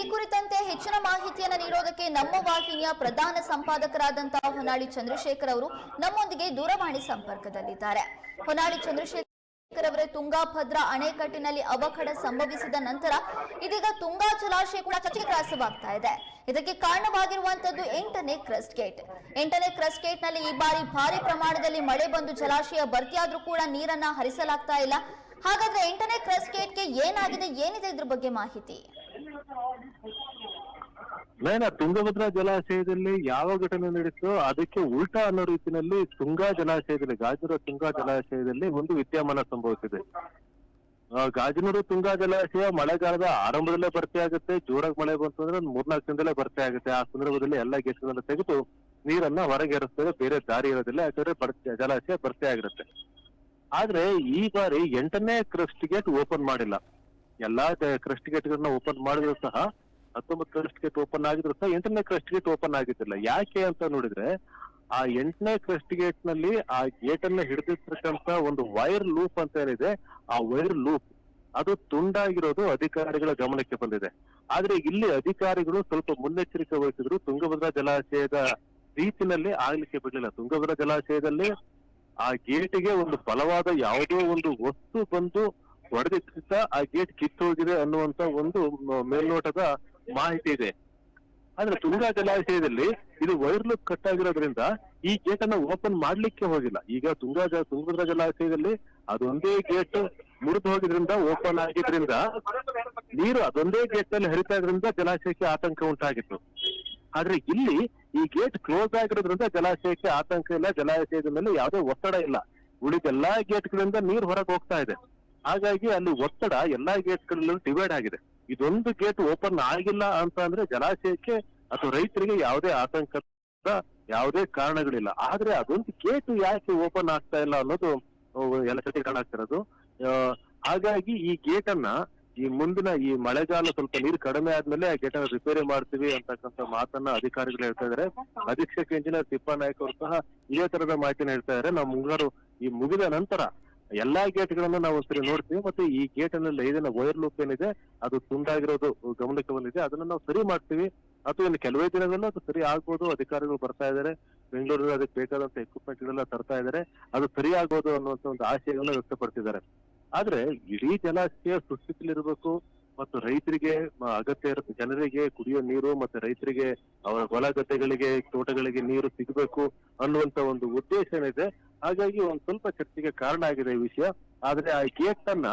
ಈ ಕುರಿತಂತೆ ಹೆಚ್ಚಿನ ಮಾಹಿತಿಯನ್ನು ನೀಡೋದಕ್ಕೆ ನಮ್ಮ ವಾಹಿನಿಯ ಪ್ರಧಾನ ಸಂಪಾದಕರಾದಂತಹ ಹೊನ್ನಾಳಿ ಚಂದ್ರಶೇಖರ್ ಅವರು ನಮ್ಮೊಂದಿಗೆ ದೂರವಾಣಿ ಸಂಪರ್ಕದಲ್ಲಿದ್ದಾರೆ. ಹೊನ್ನಾಳಿ ಚಂದ್ರಶೇಖರ್ ಅವರೇ ತುಂಗಾಭದ್ರಾ ಅಣೆಕಟ್ಟಿನಲ್ಲಿ ಅವಘಡ ಸಂಭವಿಸಿದ ನಂತರ ಇದೀಗ ತುಂಗಾ ಜಲಾಶಯ ಕೂಡ ಚರ್ಚೆಗೆ ಗ್ರಾಸವಾಗ್ತಾ ಇದೆ. ಇದಕ್ಕೆ ಕಾರಣವಾಗಿರುವಂತದ್ದು ಎಂಟನೇ ಕ್ರಸ್ಟ್ ಗೇಟ್. ಎಂಟನೇ ಕ್ರಸ್ಟ್ ಗೇಟ್ನಲ್ಲಿ ಈ ಬಾರಿ ಭಾರಿ ಪ್ರಮಾಣದಲ್ಲಿ ಮಳೆ ಬಂದು ಜಲಾಶಯ ಭರ್ತಿಯಾದ್ರೂ ಕೂಡ ನೀರನ್ನ ಹರಿಸಲಾಗ್ತಾ ಇಲ್ಲ. ಹಾಗಾದ್ರೆ ಎಂಟನೇ ಕ್ರಸ್ಟ್ ಗೇಟ್ಗೆ ಏನಾಗಿದೆ? ಏನಿದೆ ಇದ್ರ ಬಗ್ಗೆ ಮಾಹಿತಿ? ನಯನ ತುಂಗಭದ್ರಾ ಜಲಾಶಯದಲ್ಲಿ ಯಾವ ಘಟನೆ ನಡೀತೋ ಅದಕ್ಕೆ ಉಲ್ಟಾ ಅನ್ನೋ ರೀತಿಯಲ್ಲಿ ತುಂಗಾ ಜಲಾಶಯದಲ್ಲಿ ಗಾಜಿನ ತುಂಗಾ ಜಲಾಶಯದಲ್ಲಿ ಒಂದು ವಿದ್ಯಮಾನ ಸಂಭವಿಸಿದೆ. ಗಾಜಿನೂರು ತುಂಗಾ ಜಲಾಶಯ ಮಳೆಗಾಲದ ಆರಂಭದಲ್ಲೇ ಭರ್ತಿ ಆಗುತ್ತೆ. ಜೋರಾಗಿ ಮಳೆ ಬಂತು ಅಂದ್ರೆ ಒಂದು ಮೂರ್ನಾಲ್ಕು ದಿನದಲ್ಲೇ ಭರ್ತಿ ಆಗುತ್ತೆ. ಆ ಸಂದರ್ಭದಲ್ಲಿ ಎಲ್ಲ ಗೇಟ್ಗಳನ್ನ ತೆಗೆದು ನೀರನ್ನ ಹೊರಗೆ ಬೇರೆ ದಾರಿ ಇರೋದಿಲ್ಲ. ಯಾಕಂದ್ರೆ ಜಲಾಶಯ ಭರ್ತಿ ಆಗಿರುತ್ತೆ. ಆದ್ರೆ ಈ ಬಾರಿ ಎಂಟನೇ ಕ್ರಸ್ಟ್ ಗೇಟ್ ಓಪನ್ ಮಾಡಿಲ್ಲ. ಎಲ್ಲಾ ಕ್ರಸ್ಟ್ ಗೇಟ್ ಗಳನ್ನ ಓಪನ್ ಮಾಡಿದ್ರು ಸಹ, ಹತ್ತೊಂಬತ್ತು ಕ್ರಸ್ಟ್ ಗೇಟ್ ಓಪನ್ ಆಗಿದ್ರು ಸಹ, ಎಂಟನೇ ಕ್ರಸ್ಟ್ ಗೇಟ್ ಓಪನ್ ಆಗಿದ್ದಿಲ್ಲ. ಯಾಕೆ ಅಂತ ನೋಡಿದ್ರೆ, ಆ ಎಂಟನೇ ಕ್ರಸ್ಟ್ ಗೇಟ್ನಲ್ಲಿ ಆ ಗೇಟ್ ಅನ್ನ ಹಿಡಿದಿರ್ತಕ್ಕಂತ ಒಂದು ವೈರ್ ಲೂಪ್ ಅಂತ ಏನಿದೆ, ಆ ವೈರ್ ಲೂಪ್ ಅದು ತುಂಡಾಗಿರೋದು ಅಧಿಕಾರಿಗಳ ಗಮನಕ್ಕೆ ಬಂದಿದೆ. ಆದ್ರೆ ಇಲ್ಲಿ ಅಧಿಕಾರಿಗಳು ಸ್ವಲ್ಪ ಮುನ್ನೆಚ್ಚರಿಕೆ ವಹಿಸಿದ್ರು. ತುಂಗಭದ್ರಾ ಜಲಾಶಯದ ರೀತಿನಲ್ಲಿ ಆಗ್ಲಿಕ್ಕೆ ಬಿಡಲಿಲ್ಲ. ತುಂಗಭದ್ರಾ ಜಲಾಶಯದಲ್ಲಿ ಆ ಗೇಟಿಗೆ ಒಂದು ಬಲವಾದ ಯಾವುದೋ ಒಂದು ವಸ್ತು ಬಂದು ಹೊಡೆದಿದ್ದ ಆ ಗೇಟ್ ಕಿತ್ತೋಗಿದೆ ಅನ್ನುವಂತ ಒಂದು ಮೇಲ್ನೋಟದ ಮಾಹಿತಿ ಇದೆ. ಆದ್ರೆ ತುಂಗಾ ಜಲಾಶಯದಲ್ಲಿ ಇದು ವೈರ್ಲು ಕಟ್ ಆಗಿರೋದ್ರಿಂದ ಈ ಗೇಟ್ ಅನ್ನ ಓಪನ್ ಮಾಡ್ಲಿಕ್ಕೆ ಹೋಗಿಲ್ಲ. ಈಗ ತುಂಗಾ ಜ- ತುಂಗಭದ್ರಾ ಜಲಾಶಯದಲ್ಲಿ ಅದೊಂದೇ ಗೇಟ್ ಮುರಿದು ಹೋಗಿದ್ರಿಂದ ಓಪನ್ ಆಗಿದ್ರಿಂದ ನೀರು ಅದೊಂದೇ ಗೇಟ್ನಲ್ಲಿ ಹರಿತಾ ಇದ್ರಿಂದ ಜಲಾಶಯಕ್ಕೆ ಆತಂಕ ಉಂಟಾಗಿತ್ತು. ಆದ್ರೆ ಇಲ್ಲಿ ಈ ಗೇಟ್ ಕ್ಲೋಸ್ ಆಗಿರೋದ್ರಿಂದ ಜಲಾಶಯಕ್ಕೆ ಆತಂಕ ಇಲ್ಲ, ಜಲಾಶಯದ ಮೇಲೆ ಯಾವುದೇ ಒತ್ತಡ ಇಲ್ಲ. ಉಳಿದೆಲ್ಲಾ ಗೇಟ್ಗಳಿಂದ ನೀರು ಹೊರಗೆ ಹೋಗ್ತಾ ಇದೆ. ಹಾಗಾಗಿ ಅಲ್ಲಿ ಒತ್ತಡ ಎಲ್ಲಾ ಗೇಟ್ಗಳಲ್ಲೂ ಡಿವೈಡ್ ಆಗಿದೆ. ಇದೊಂದು ಗೇಟ್ ಓಪನ್ ಆಗಿಲ್ಲ ಅಂತ ಅಂದ್ರೆ ಜಲಾಶಯಕ್ಕೆ ಅಥವಾ ರೈತರಿಗೆ ಯಾವುದೇ ಆತಂಕ ಯಾವುದೇ ಕಾರಣಗಳಿಲ್ಲ. ಆದ್ರೆ ಅದೊಂದು ಗೇಟ್ ಯಾಕೆ ಓಪನ್ ಆಗ್ತಾ ಇಲ್ಲ ಅನ್ನೋದು ಎಲ್ಲ ಕಡೆ ಕಾಣಾಗ್ತಿರೋದು ಹಾಗಾಗಿ ಈ ಗೇಟ್ ಅನ್ನ ಈ ಮುಂದಿನ ಈ ಮಳೆಗಾಲ ಸ್ವಲ್ಪ ನೀರು ಕಡಿಮೆ ಆದ್ಮೇಲೆ ಆ ಗೇಟ್ ಅನ್ನ ರಿಪೇರಿ ಮಾಡ್ತೀವಿ ಅಂತಕ್ಕಂಥ ಮಾತನ್ನ ಅಧಿಕಾರಿಗಳು ಹೇಳ್ತಾ ಇದಾರೆ. ಅಧೀಕ್ಷಕ ಇಂಜಿನಿಯರ್ ತಿಪ್ಪಾನಾಯ್ಕ ಅವರು ಸಹ ಇದೇ ತರದ ಮಾಹಿತಿನ ಹೇಳ್ತಾ ಇದಾರೆ. ನಾವು ಮುಂಗಾರು ಈ ಮುಗಿದ ನಂತರ ಎಲ್ಲಾ ಗೇಟ್ ಗಳನ್ನ ನಾವು ಒಂದ್ಸರಿ ನೋಡ್ತೀವಿ ಮತ್ತೆ ಈ ಗೇಟ್ ಅಲ್ಲಿ ವೈರ್ ಲೂಪ್ ಏನಿದೆ, ಅದು ತುಂಡಾಗಿರೋದು ಗಮನಕ್ಕೆ ಬಂದಿದೆ. ಅದನ್ನ ನಾವು ಸರಿ ಮಾಡ್ತೀವಿ. ಅಥವಾ ಇನ್ನು ಕೆಲವೇ ದಿನಗಳಲ್ಲ ಅದು ಸರಿ ಆಗ್ಬೋದು. ಅಧಿಕಾರಿಗಳು ಬರ್ತಾ ಇದಾರೆ ಬೆಂಗಳೂರಲ್ಲಿ ಅದಕ್ಕೆ ಬೇಕಾದಂತ ಎಕ್ವಿಪ್ಮೆಂಟ್ ಗಳೆಲ್ಲ ತರ್ತಾ ಇದಾರೆ ಅದು ಸರಿ ಆಗ್ಬೋದು ಅನ್ನುವಂತ ಒಂದು ಆಶಯಗಳನ್ನ ವ್ಯಕ್ತಪಡಿಸಿದ್ದಾರೆ. ಆದ್ರೆ ಇಡೀ ಜಲಾಶಯ ಸುಸ್ಥಿತಿಲಿರಬೇಕು ಮತ್ತು ರೈತರಿಗೆ ಅಗತ್ಯ ಇರೋ ಜನರಿಗೆ ಕುಡಿಯೋ ನೀರು ಮತ್ತೆ ರೈತರಿಗೆ ಅವರ ಹೊಲ ಗದ್ದೆಗಳಿಗೆ, ತೋಟಗಳಿಗೆ ನೀರು ಸಿಗಬೇಕು ಅನ್ನುವಂತ ಒಂದು ಉದ್ದೇಶ ಏನಿದೆ ಹಾಗಾಗಿ ಒಂದ್ ಸ್ವಲ್ಪ ಚರ್ಚೆಗೆ ಕಾರಣ ಆಗಿದೆ ಈ ವಿಷಯ. ಆದ್ರೆ ಆ ಗೇಟ್ ಅನ್ನ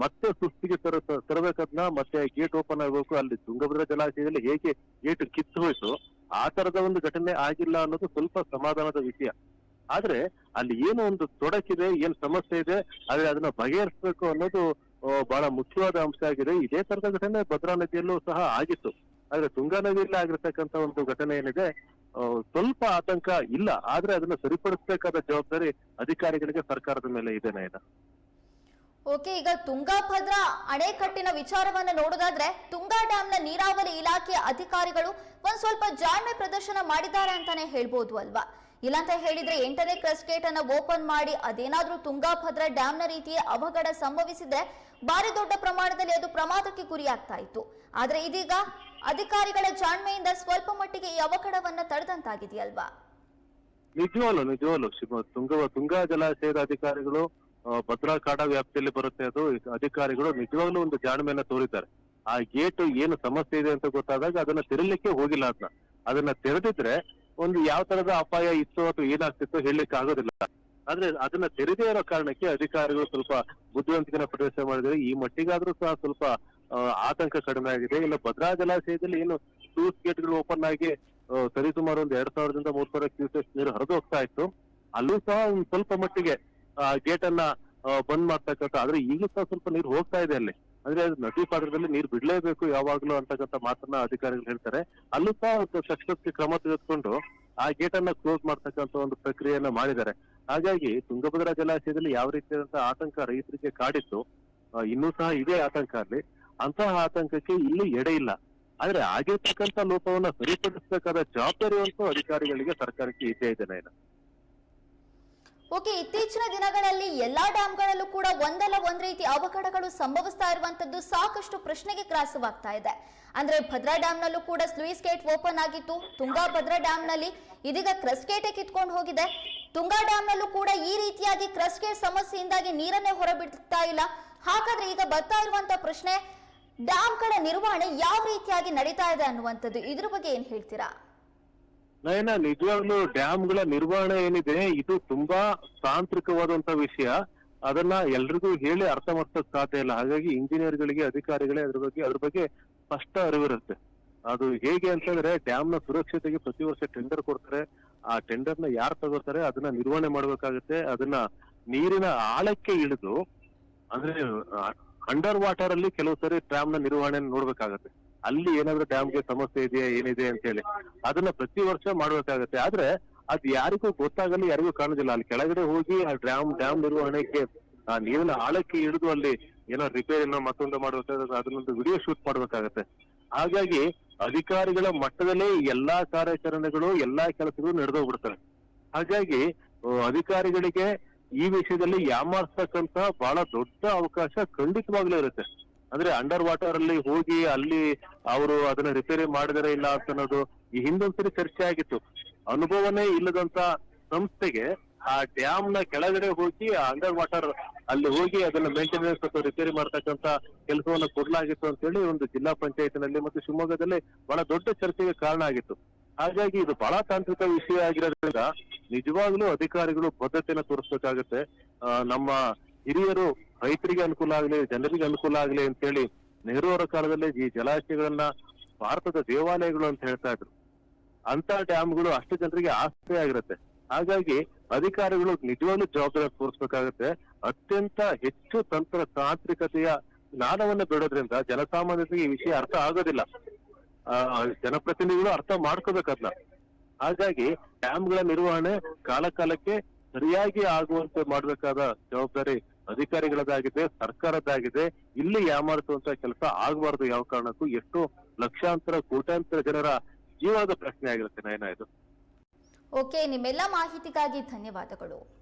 ಮತ್ತೆ ಸುಸ್ತಿಗೆ ತರ ತರಬೇಕದ್ನ ಮತ್ತೆ ಗೇಟ್ ಓಪನ್ ಆಗಬೇಕು, ಅಲ್ಲಿ ತುಂಗಭದ್ರಾ ಜಲಾಶಯದಲ್ಲಿ ಹೇಗೆ ಗೇಟ್ ಕಿತ್ತು ಹೋಯ್ತು, ಆ ತರದ ಒಂದು ಘಟನೆ ಆಗಿಲ್ಲ ಅನ್ನೋದು ಸ್ವಲ್ಪ ಸಮಾಧಾನದ ವಿಷಯ. ಆದ್ರೆ ಅಲ್ಲಿ ಏನು ಒಂದು ತೊಡಕಿದೆ, ಏನ್ ಸಮಸ್ಯೆ ಇದೆ, ಆದ್ರೆ ಅದನ್ನ ಬಗೆಹರಿಸಬೇಕು ಅನ್ನೋದು ಬಹಳ ಮುಖ್ಯವಾದ ಅಂಶ ಆಗಿದೆ. ಇದೇ ತರದ ಘಟನೆ ಭದ್ರಾ ನದಿಯಲ್ಲೂ ಸಹ ಆಗಿತ್ತು. ಆದ್ರೆ ತುಂಗಾ ನದಿಯಲ್ಲಿ ಆಗಿರ್ತಕ್ಕಂತ ಒಂದು ಘಟನೆ ಏನಿದೆ ಸ್ವಲ್ಪ ಆತಂಕ ಇಲ್ಲ, ಆದ್ರೆ ಅದನ್ನ ಸರಿಪಡಿಸಬೇಕಾದ ಜವಾಬ್ದಾರಿ ಅಧಿಕಾರಿಗಳಿಗೆ ಸರ್ಕಾರದ ಮೇಲೆ ಇದೆ. ನಾಯ್ದ ಓಕೆ, ಈಗ ತುಂಗಾಭದ್ರಾ ಅಣೆಕಟ್ಟಿನ ವಿಚಾರವನ್ನ ನೋಡೋದಾದ್ರೆ, ತುಂಗಾ ಡ್ಯಾಂನ ನೀರಾವರಿ ಇಲಾಖೆಯ ಅಧಿಕಾರಿಗಳು ಒಂದ್ ಸ್ವಲ್ಪ ಜಾಣ್ಮೆ ಪ್ರದರ್ಶನ ಮಾಡಿದ್ದಾರೆ ಅಂತಾನೆ ಹೇಳ್ಬೋದು ಅಲ್ವಾ? ಇಲ್ಲಾಂತ ಹೇಳಿದ್ರೆ ಎಂಟನೇ ಕ್ರಸ್ಟ್ ಗೇಟ್ ಅನ್ನ ಓಪನ್ ಮಾಡಿ ಅದೇನಾದ್ರೂ ತುಂಗಾಭದ್ರಾ ನ ರೀತಿಯ ಅವಘಡ ಸಂಭವಿಸಿದ್ರೆ ಭಾರಿ ದೊಡ್ಡ ಪ್ರಮಾಣದಲ್ಲಿ ಅದು ಪ್ರಮಾದಕ್ಕೆ ಗುರಿಯಾಗ್ತಾ ಇತ್ತು. ಆದ್ರೆ ಇದೀಗ ಅಧಿಕಾರಿಗಳ ಜಾಣ್ಮೆಯಿಂದ ಸ್ವಲ್ಪ ಮಟ್ಟಿಗೆ ಈ ಅವಘಡವನ್ನ ತಡೆದಂತಾಗಿದೆಯಲ್ವಾ? ನಿಜವಾಗ್ಲು ನಿಜವಾಗ್ಲು. ಶಿವ ತುಂಗ, ತುಂಗಾ ಜಲಾಶಯದ ಅಧಿಕಾರಿಗಳು ಭದ್ರಾ ಕಾಡ ವ್ಯಾಪ್ತಿಯಲ್ಲಿ ಬರುತ್ತೆ ಅದು. ಅಧಿಕಾರಿಗಳು ನಿಜವಾಗ್ಲೂ ಒಂದು ಜಾಣ್ಮೆಯನ್ನ ತೋರಿದ್ದಾರೆ. ಆ ಗೇಟ್ ಏನು ಸಮಸ್ಯೆ ಇದೆ ಅಂತ ಗೊತ್ತಾದಾಗ ಅದನ್ನ ತೆರಲಿಕ್ಕೆ ಹೋಗಿಲ್ಲ ಅದನ್ನ ಅದನ್ನ ತೆರೆದಿದ್ರೆ ಒಂದು ಯಾವ ತರದ ಅಪಾಯ ಇತ್ತು ಅಥವಾ ಏನಾಗ್ತಿತ್ತು ಹೇಳಲಿಕ್ಕೆ ಆಗೋದಿಲ್ಲ. ಆದ್ರೆ ಅದನ್ನ ತೆರೆದೇ ಇರೋ ಕಾರಣಕ್ಕೆ ಅಧಿಕಾರಿಗಳು ಸ್ವಲ್ಪ ಬುದ್ಧಿವಂತಿಕೆನ ಪ್ರದರ್ಶನ ಮಾಡಿದ್ರೆ ಈ ಮಟ್ಟಿಗಾದ್ರೂ ಸಹ ಸ್ವಲ್ಪ ಆತಂಕ ಕಡಿಮೆ ಆಗಿದೆ. ಇಲ್ಲ, ಭದ್ರಾ ಜಲಾಶಯದಲ್ಲಿ ಏನು ಟೂಸ್ ಗೇಟ್ಗಳು ಓಪನ್ ಆಗಿ ಸರಿ ಸರಿಸುಮಾರು ಒಂದು ಎರಡ್ ಸಾವಿರದಿಂದ ಮೂರ್ ಸಾವಿರ ಕ್ಯೂಸೆಸ್ ನೀರು ಹರಿದು ಹೋಗ್ತಾ ಇತ್ತು. ಅಲ್ಲೂ ಸಹ ಒಂದ್ ಸ್ವಲ್ಪ ಮಟ್ಟಿಗೆ ಗೇಟ್ ಅನ್ನ ಬಂದ್ ಮಾಡ್ತಕ್ಕಂಥ, ಆದ್ರೆ ಈಗಲೂ ಸಹ ಸ್ವಲ್ಪ ನೀರು ಹೋಗ್ತಾ ಇದೆ ಅಲ್ಲಿ. ಅಂದ್ರೆ ಅದು ನದಿ ಪಾತ್ರದಲ್ಲಿ ನೀರು ಬಿಡ್ಲೇಬೇಕು ಯಾವಾಗ್ಲೂ ಅಂತಕ್ಕಂಥ ಮಾತನ್ನ ಅಧಿಕಾರಿಗಳು ಹೇಳ್ತಾರೆ. ಅಲ್ಲೂ ಸಹ ತಕ್ಷಣಕ್ಕೆ ಕ್ರಮ ತೆಗೆದುಕೊಂಡು ಆ ಗೇಟ್ ಅನ್ನ ಕ್ಲೋಸ್ ಮಾಡ್ತಕ್ಕಂಥ ಒಂದು ಪ್ರಕ್ರಿಯೆಯನ್ನ ಮಾಡಿದ್ದಾರೆ. ಹಾಗಾಗಿ ತುಂಗಭದ್ರಾ ಜಲಾಶಯದಲ್ಲಿ ಯಾವ ರೀತಿಯಾದಂತಹ ಆತಂಕ ರೈತರಿಗೆ ಕಾಡಿತ್ತು ಇನ್ನೂ ಸಹ ಇದೇ ಆತಂಕ ಅಲ್ಲಿ. ಅಂತಹ ಆತಂಕಕ್ಕೆ ಇಲ್ಲಿ ಎಡೆ ಇಲ್ಲ. ಆದ್ರೆ ಆಗಿರ್ತಕ್ಕಂಥ ಲೋಪವನ್ನ ಸರಿಪಡಿಸಬೇಕಾದ ಜವಾಬ್ದಾರಿ ಅಂತೂ ಅಧಿಕಾರಿಗಳಿಗೆ ಸರ್ಕಾರಕ್ಕೆ ಇದೆ ನಯನ ಓಕೆ, ಇತ್ತೀಚಿನ ದಿನಗಳಲ್ಲಿ ಎಲ್ಲಾ ಡ್ಯಾಂಗಳಲ್ಲೂ ಕೂಡ ಒಂದಲ್ಲ ಒಂದ್ ರೀತಿ ಅವಘಡಗಳು ಸಂಭವಿಸ್ತಾ ಇರುವಂತದ್ದು ಸಾಕಷ್ಟು ಪ್ರಶ್ನೆಗೆ ಗ್ರಾಸವಾಗ್ತಾ ಇದೆ. ಅಂದ್ರೆ ಭದ್ರಾ ಡ್ಯಾಂನಲ್ಲೂ ಕೂಡ ಸ್ಲೂಯಿಸ್ ಗೇಟ್ ಓಪನ್ ಆಗಿತ್ತು. ತುಂಗಾ ಭದ್ರಾ ಡ್ಯಾಂನಲ್ಲಿ ಇದೀಗ ಕ್ರಸ್ ಗೇಟ್ ಕಿತ್ಕೊಂಡು ಹೋಗಿದೆ. ತುಂಗಾ ಡ್ಯಾಮ್ನಲ್ಲೂ ಕೂಡ ಈ ರೀತಿಯಾಗಿ ಕ್ರಸ್ ಗೇಟ್ ಸಮಸ್ಯೆಯಿಂದಾಗಿ ನೀರನ್ನೇ ಹೊರಬಿಡ್ತಾ ಇಲ್ಲ. ಹಾಗಾದ್ರೆ ಈಗ ಬರ್ತಾ ಇರುವಂತ ಪ್ರಶ್ನೆ ಡ್ಯಾಂಗಳ ನಿರ್ವಹಣೆ ಯಾವ ರೀತಿಯಾಗಿ ನಡೀತಾ ಇದೆ ಅನ್ನುವಂಥದ್ದು ಇದ್ರ ಬಗ್ಗೆ ಏನ್ ಹೇಳ್ತೀರಾ? ನಯನ, ನಿಜವಾಗ್ಲೂ ಡ್ಯಾಮ್ಗಳ ನಿರ್ವಹಣೆ ಏನಿದೆ, ಇದು ತುಂಬಾ ತಾಂತ್ರಿಕವಾದಂತ ವಿಷಯ. ಅದನ್ನ ಎಲ್ರಿಗೂ ಹೇಳಿ ಅರ್ಥ ಮಾಡ್ಸೋಕ್ ಸಾಧ್ಯ ಇಲ್ಲ. ಹಾಗಾಗಿ ಇಂಜಿನಿಯರ್ಗಳಿಗೆ, ಅಧಿಕಾರಿಗಳೇ ಅದ್ರ ಬಗ್ಗೆ ಅದ್ರ ಬಗ್ಗೆ ಸ್ಪಷ್ಟ ಅರಿವಿರುತ್ತೆ. ಅದು ಹೇಗೆ ಅಂತಂದ್ರೆ ಡ್ಯಾಮ್ನ ಸುರಕ್ಷತೆಗೆ ಪ್ರತಿ ವರ್ಷ ಟೆಂಡರ್ ಕೊಡ್ತಾರೆ. ಆ ಟೆಂಡರ್ನ ಯಾರು ತಗೋತಾರೆ, ಅದನ್ನ ನಿರ್ವಹಣೆ ಮಾಡ್ಬೇಕಾಗತ್ತೆ. ಅದನ್ನ ನೀರಿನ ಆಳಕ್ಕೆ ಇಳಿದು, ಅಂದ್ರೆ ಅಂಡರ್ ವಾಟರ್ ಅಲ್ಲಿ ಕೆಲವು ಸರಿ ಡ್ಯಾಮ್ನ ನಿರ್ವಹಣೆ ನೋಡ್ಬೇಕಾಗತ್ತೆ. ಅಲ್ಲಿ ಏನಾದ್ರೂ ಡ್ಯಾಮ್ಗೆ ಸಮಸ್ಯೆ ಇದೆಯಾ, ಏನಿದೆ ಅಂತ ಹೇಳಿ. ಅದನ್ನ ಪ್ರತಿ ವರ್ಷ ಮಾಡ್ಬೇಕಾಗತ್ತೆ. ಆದ್ರೆ ಅದ್ ಯಾರಿಗೂ ಗೊತ್ತಾಗಲ್ಲ ಯಾರಿಗೂ ಕಾಣುದಿಲ್ಲ. ಅಲ್ಲಿ ಕೆಳಗಡೆ ಹೋಗಿ ಆ ಡ್ಯಾಮ್ ಡ್ಯಾಮ್ ನಿರ್ವಹಣೆಗೆ, ಆ ನೀರಿನ ಆಳಕ್ಕೆ ಇಳಿದು ಅಲ್ಲಿ ಏನೋ ರಿಪೇರಿನ ಮತ್ತೊಂದು ಮಾಡ್ಬೇಕಾದ್ರೆ ಅದನ್ನೊಂದು ವಿಡಿಯೋ ಶೂಟ್ ಮಾಡ್ಬೇಕಾಗತ್ತೆ. ಹಾಗಾಗಿ ಅಧಿಕಾರಿಗಳ ಮಟ್ಟದಲ್ಲೇ ಎಲ್ಲಾ ಕಾರ್ಯಾಚರಣೆಗಳು, ಎಲ್ಲಾ ಕೆಲಸಗಳು ನಡೆದೋಗ್ಬಿಡ್ತಾರೆ ಹಾಗಾಗಿ, ಅಧಿಕಾರಿಗಳಿಗೆ ಈ ವಿಷಯದಲ್ಲಿ ಯಾಮಾರಿಸ್ತಕ್ಕಂತಹ ಬಹಳ ದೊಡ್ಡ ಅವಕಾಶ ಖಂಡಿತವಾಗ್ಲೂ ಇರುತ್ತೆ. ಅಂದ್ರೆ ಅಂಡರ್ ವಾಟರ್ ಅಲ್ಲಿ ಹೋಗಿ ಅಲ್ಲಿ ಅವರು ಅದನ್ನ ರಿಪೇರಿ ಮಾಡಿದರೆ ಇಲ್ಲ ಅಂತ ಅನ್ನೋದು ಈ ಹಿಂದೊಂದ್ಸರಿ ಚರ್ಚೆ ಆಗಿತ್ತು. ಅನುಭವನೇ ಇಲ್ಲದಂತ ಸಂಸ್ಥೆಗೆ ಆ ಡ್ಯಾಮ್ನ ಕೆಳಗಡೆ ಹೋಗಿ ಅಂಡರ್ ವಾಟರ್ ಅಲ್ಲಿ ಹೋಗಿ ಅದನ್ನ ಮೇಂಟೆನೆನ್ಸ್ ಅಥವಾ ರಿಪೇರಿ ಮಾಡ್ತಕ್ಕಂತ ಕೆಲಸವನ್ನ ಕೊಡ್ಲಾಗಿತ್ತು ಅಂತ ಹೇಳಿ ಒಂದು ಜಿಲ್ಲಾ ಪಂಚಾಯತ್ನಲ್ಲಿ ಮತ್ತು ಶಿವಮೊಗ್ಗದಲ್ಲಿ ಬಹಳ ದೊಡ್ಡ ಚರ್ಚೆಗೆ ಕಾರಣ ಆಗಿತ್ತು. ಹಾಗಾಗಿ ಇದು ಬಹಳ ತಾಂತ್ರಿಕ ವಿಷಯ ಆಗಿರೋದ್ರಿಂದ ನಿಜವಾಗ್ಲೂ ಅಧಿಕಾರಿಗಳು ಬದ್ಧತೆನ ತೋರಿಸ್ಬೇಕಾಗತ್ತೆ. ನಮ್ಮ ಹಿರಿಯರು ರೈತರಿಗೆ ಅನುಕೂಲ ಆಗ್ಲಿ, ಜನರಿಗೆ ಅನುಕೂಲ ಆಗ್ಲಿ ಅಂತೇಳಿ ನೆಹರು ಅವರ ಕಾಲದಲ್ಲಿ ಈ ಜಲಾಶಯಗಳನ್ನ ಭಾರತದ ದೇವಾಲಯಗಳು ಅಂತ ಹೇಳ್ತಾ ಇದ್ರು. ಅಂತ ಡ್ಯಾಮ್ಗಳು ಅಷ್ಟು ಜನರಿಗೆ ಆಸ್ತಿ ಆಗಿರುತ್ತೆ. ಹಾಗಾಗಿ ಅಧಿಕಾರಿಗಳು ನಿಜವಾಗ್ಲೂ ಜವಾಬ್ದಾರಿ ತೋರಿಸ್ಬೇಕಾಗತ್ತೆ. ಅತ್ಯಂತ ಹೆಚ್ಚು ತಂತ್ರ ತಾಂತ್ರಿಕತೆಯ ಜ್ಞಾನವನ್ನ ಬಿಡೋದ್ರಿಂದ ಜನಸಾಮಾನ್ಯರಿಗೆ ಈ ವಿಷಯ ಅರ್ಥ ಆಗೋದಿಲ್ಲ. ಜನಪ್ರತಿನಿಧಿಗಳು ಅರ್ಥ ಮಾಡ್ಕೋಬೇಕದ್ನ. ಹಾಗಾಗಿ ಡ್ಯಾಮ್ಗಳ ನಿರ್ವಹಣೆ ಕಾಲ ಕಾಲಕ್ಕೆ ಸರಿಯಾಗಿ ಆಗುವಂತೆ ಮಾಡ್ಬೇಕಾದ ಜವಾಬ್ದಾರಿ ಅಧಿಕಾರಿಗಳದಾಗಿದೆ ಸರ್ಕಾರದ್ದಾಗಿದೆ. ಇಲ್ಲಿ ಯಾಮಾರಿಸುವಂತ ಕೆಲಸ ಆಗಬಾರ್ದು ಯಾವ ಕಾರಣಕ್ಕೂ. ಎಷ್ಟು ಲಕ್ಷಾಂತರ, ಕೋಟ್ಯಾಂತರ ಜನರ ಜೀವನದ ಪ್ರಶ್ನೆ ಆಗಿರುತ್ತೆ ನಯನ ಇದು. ಓಕೆ, ನಿಮ್ಮೆಲ್ಲ ಮಾಹಿತಿಗಾಗಿ ಧನ್ಯವಾದಗಳು.